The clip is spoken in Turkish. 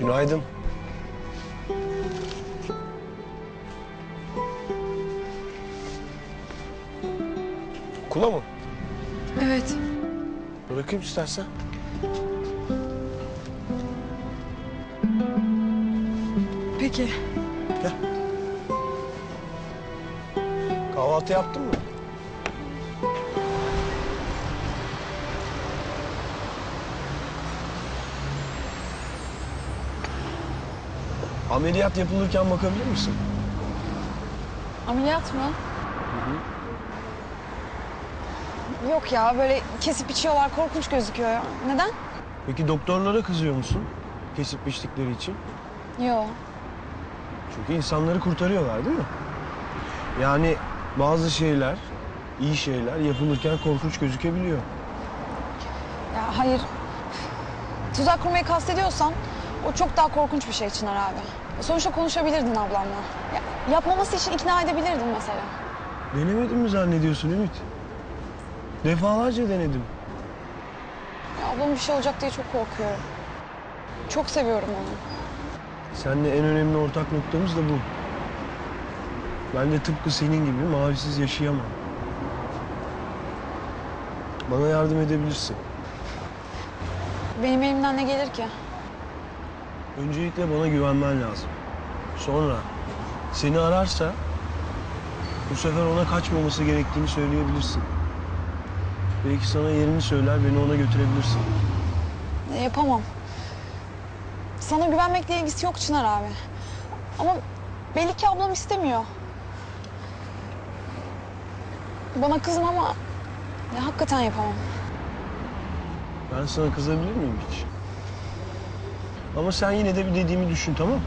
Günaydın. Okula mı? Evet. Bırakayım istersen. Peki. Gel. Kahvaltı yaptın mı? Ameliyat yapılırken bakabilir misin? Ameliyat mı? Yok ya böyle kesip biçiyorlar korkunç gözüküyor ya. Neden? Peki doktorlara kızıyor musun? Kesip biçtikleri için. Yo. Çünkü insanları kurtarıyorlar değil mi? Yani bazı şeyler, iyi şeyler yapılırken korkunç gözükebiliyor. Ya hayır. Tuzak kurmayı kastediyorsan o çok daha korkunç bir şey Çınar abi. Sonuçta konuşabilirdin ablamla. Ya, yapmaması için ikna edebilirdin mesela. Denemedim mi zannediyorsun Ümit? Defalarca denedim. Ya, ablam bir şey olacak diye çok korkuyorum. Çok seviyorum onu. Seninle en önemli ortak noktamız da bu. Ben de tıpkı senin gibi mavisiz yaşayamam. Bana yardım edebilirsin. Benim elimden ne gelir ki? Öncelikle bana güvenmen lazım. Sonra seni ararsa bu sefer ona kaçmaması gerektiğini söyleyebilirsin. Belki sana yerini söyler, beni ona götürebilirsin. E, yapamam. Sana güvenmekle ilgisi yok Çınar abi. Ama belli ki ablam istemiyor. Bana kızma ama ya, hakikaten yapamam. Ben sana kızabilir miyim hiç? Ama sen yine de bir dediğimi düşün tamam?